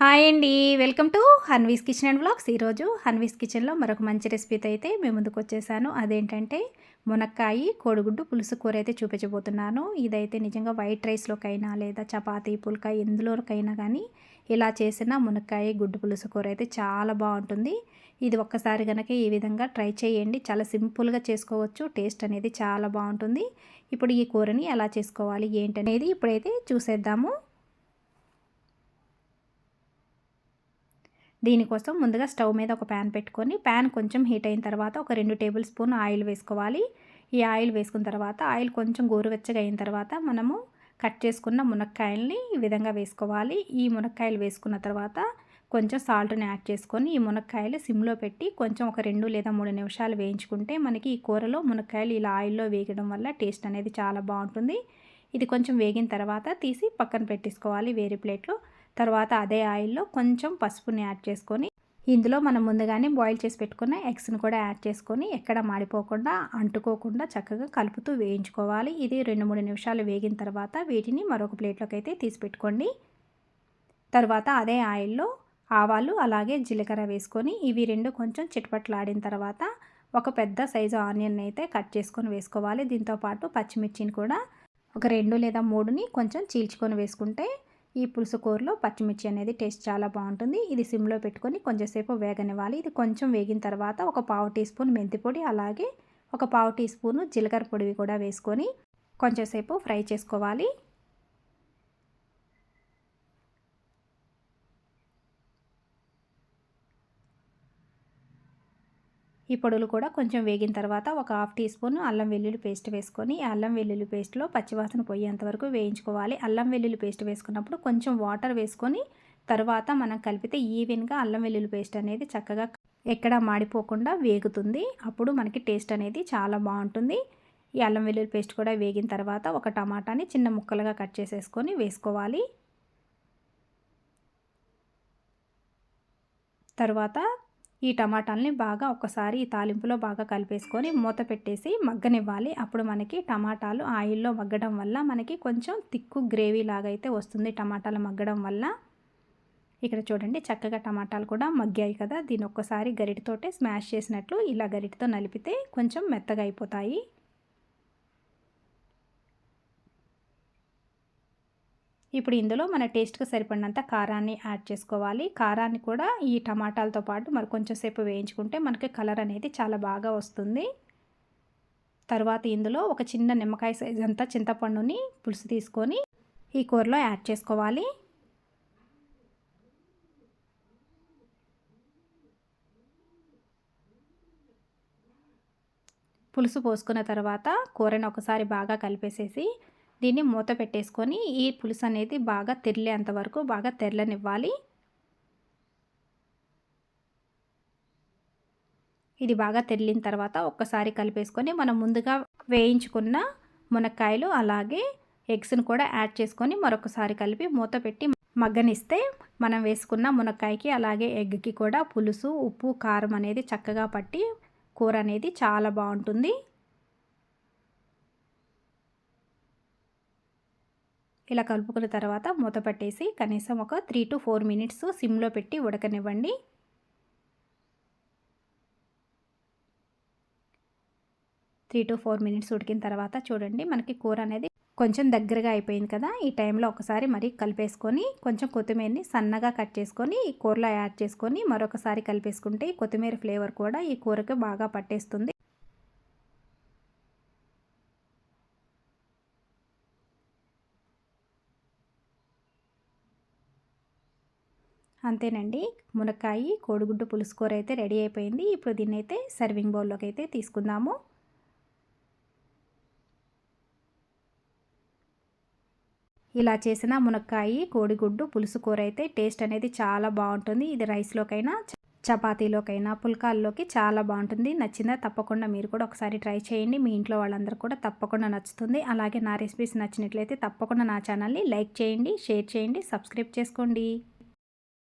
Hi అండి. Welcome to Hanvi's kitchen and blogs ఈరోజు హన్వీస్ కిచెన్లో మరొక మంచి రెసిపీతో అయితే మేము ముందుకు వచ్చేసాను. అదేంటంటే మునక్కాయ కోడిగుడ్డు పులుసు కూర అయితే చూపించబోతున్నాను. ఇదైతే నిజంగా వైట్ రైస్లోకైనా లేదా చపాతీ పుల్కా ఎందులోకైనా కానీ ఇలా చేసిన మునక్కాయ గుడ్డు పులుసు కూర అయితే చాలా బాగుంటుంది. ఇది ఒక్కసారి కనుక ఈ విధంగా ట్రై చేయండి. చాలా సింపుల్గా చేసుకోవచ్చు. టేస్ట్ అనేది చాలా బాగుంటుంది. ఇప్పుడు ఈ కూరని ఎలా చేసుకోవాలి? ఏంటనేది ఇప్పుడైతే చూసేద్దాము. దీనికోసం ముందుగా స్టవ్ మీద ఒక ప్యాన్ పెట్టుకొని ప్యాన్ కొంచెం హీట్ అయిన తర్వాత ఒక రెండు టేబుల్ స్పూన్ ఆయిల్ వేసుకోవాలి. ఈ ఆయిల్ వేసుకున్న తర్వాత ఆయిల్ కొంచెం గోరువెచ్చగా అయిన తర్వాత మనము కట్ చేసుకున్న మునక్కాయల్ని ఈ విధంగా వేసుకోవాలి. ఈ మునక్కాయలు వేసుకున్న తర్వాత కొంచెం సాల్ట్ని యాడ్ చేసుకొని ఈ మునక్కాయలు సిమ్లో పెట్టి కొంచెం ఒక రెండు లేదా మూడు నిమిషాలు వేయించుకుంటే మనకి ఈ కూరలో మునక్కాయలు ఇలా ఆయిల్లో వేగడం వల్ల టేస్ట్ అనేది చాలా బాగుంటుంది. ఇది కొంచెం వేగిన తర్వాత తీసి పక్కన పెట్టేసుకోవాలి వేరే ప్లేట్లో. తర్వాత అదే ఆయిల్లో కొంచెం పసుపుని యాడ్ చేసుకొని ఇందులో మనం ముందుగానే బాయిల్ చేసి పెట్టుకున్న ఎగ్స్ని కూడా యాడ్ చేసుకొని ఎక్కడ మాడిపోకుండా అంటుకోకుండా చక్కగా కలుపుతూ వేయించుకోవాలి. ఇది రెండు మూడు నిమిషాలు వేగిన తర్వాత వీటిని మరొక ప్లేట్లోకి అయితే తీసి పెట్టుకోండి. తర్వాత అదే ఆయిల్లో ఆవాలు అలాగే జీలకర్ర వేసుకొని ఇవి రెండు కొంచెం చిట్పట్లాడిన తర్వాత ఒక పెద్ద సైజు ఆనియన్ అయితే కట్ చేసుకొని వేసుకోవాలి. దీంతోపాటు పచ్చిమిర్చిని కూడా ఒక రెండు లేదా మూడుని కొంచెం చీల్చుకొని వేసుకుంటే ఈ పులుసు కూరలో పచ్చిమిర్చి అనేది టేస్ట్ చాలా బాగుంటుంది. ఇది సిమ్లో పెట్టుకొని కొంచెంసేపు వేగనివ్వాలి. ఇది కొంచెం వేగిన తర్వాత ఒక పావు టీ స్పూన్ మెంతి పొడి అలాగే ఒక పావు టీ స్పూను జీలకర్ర పొడివి కూడా వేసుకొని కొంచెంసేపు ఫ్రై చేసుకోవాలి. ఈ పొడులు కూడా కొంచెం వేగిన తర్వాత ఒక హాఫ్ టీ స్పూన్ అల్లం వెల్లుల్లి పేస్ట్ వేసుకొని అల్లం వెల్లుల్లి పేస్ట్లో పచ్చివాసన పోయేంత వరకు వేయించుకోవాలి. అల్లం వెల్లుల్లి పేస్ట్ వేసుకున్నప్పుడు కొంచెం వాటర్ వేసుకొని తర్వాత మనం కలిపితే ఈవెన్గా అల్లం వెల్లుల్లి పేస్ట్ అనేది చక్కగా ఎక్కడ మాడిపోకుండా వేగుతుంది. అప్పుడు మనకి టేస్ట్ అనేది చాలా బాగుంటుంది. ఈ అల్లం వెల్లుల్లి పేస్ట్ కూడా వేగిన తర్వాత ఒక టమాటాని చిన్న ముక్కలుగా కట్ చేసేసుకొని వేసుకోవాలి. తర్వాత ఈ టమాటాలని బాగా ఒకసారి ఈ తాలింపులో బాగా కలిపేసుకొని మూత పెట్టేసి మగ్గనివ్వాలి. అప్పుడు మనకి టమాటాలు ఆయిల్లో మగ్గడం వల్ల మనకి కొంచెం తిక్కు గ్రేవీ లాగా అయితే వస్తుంది టమాటాలు మగ్గడం వల్ల. ఇక్కడ చూడండి చక్కగా టమాటాలు కూడా మగ్గాయి కదా. దీని ఒక్కసారి గరిటితోటే స్మాష్ చేసినట్లు ఇలా గరిటితో నలిపితే కొంచెం మెత్తగా అయిపోతాయి. ఇప్పుడు ఇందులో మన టేస్ట్కి సరిపడినంత కారాన్ని యాడ్ చేసుకోవాలి. కారాన్ని కూడా ఈ టమాటాలతో పాటు మరి కొంచెం సేపు వేయించుకుంటే మనకి కలర్ అనేది చాలా బాగా వస్తుంది. తర్వాత ఇందులో ఒక చిన్న నిమ్మకాయ సైజ్ అంతా చింతపండుని పులుసు తీసుకొని ఈ కూరలో యాడ్ చేసుకోవాలి. పులుసు పోసుకున్న తర్వాత కూరని ఒకసారి బాగా కలిపేసేసి దీన్ని మూత పెట్టేసుకొని ఈ పులుసు అనేది బాగా తెరలేంత వరకు బాగా తెరలనివ్వాలి. ఇది బాగా తెరిలిన తర్వాత ఒక్కసారి కలిపేసుకొని మనం ముందుగా వేయించుకున్న మునక్కాయలు అలాగే ఎగ్స్ని కూడా యాడ్ చేసుకొని మరొకసారి కలిపి మూత పెట్టి మగ్గనిస్తే మనం వేసుకున్న మునక్కాయకి అలాగే ఎగ్కి కూడా పులుసు ఉప్పు కారం అనేది చక్కగా పట్టి కూర అనేది చాలా బాగుంటుంది. ఇలా కలుపుకున్న తర్వాత మూత పట్టేసి కనీసం ఒక త్రీ టు ఫోర్ మినిట్స్ సిమ్లో పెట్టి ఉడకనివ్వండి. త్రీ టు ఫోర్ మినిట్స్ ఉడికిన తర్వాత చూడండి మనకి కూర అనేది కొంచెం దగ్గరగా అయిపోయింది కదా. ఈ టైంలో ఒకసారి మరీ కలిపేసుకొని కొంచెం కొత్తిమీరని సన్నగా కట్ చేసుకొని ఈ కూరలో యాడ్ చేసుకొని మరొకసారి కలిపేసుకుంటే ఈ కొత్తిమీర ఫ్లేవర్ కూడా ఈ కూరకి బాగా పట్టేస్తుంది. అంతేనండి. మునక్కాయ కోడిగుడ్డు పులుసు కూర అయితే రెడీ అయిపోయింది. ఇప్పుడు దీన్ని అయితే సర్వింగ్ బౌల్లోకి అయితే తీసుకుందాము. ఇలా చేసిన మునక్కాయ కోడిగుడ్డు పులుసు కూర అయితే టేస్ట్ అనేది చాలా బాగుంటుంది. ఇది రైస్లోకైనా చపాతీలోకైనా పుల్కాల్లోకి చాలా బాగుంటుంది. నచ్చిందా తప్పకుండా మీరు కూడా ఒకసారి ట్రై చేయండి. మీ ఇంట్లో వాళ్ళందరూ కూడా తప్పకుండా నచ్చుతుంది. అలాగే నా రెసిపీస్ నచ్చినట్లయితే తప్పకుండా నా ఛానల్ని లైక్ చేయండి షేర్ చేయండి సబ్స్క్రైబ్ చేసుకోండి.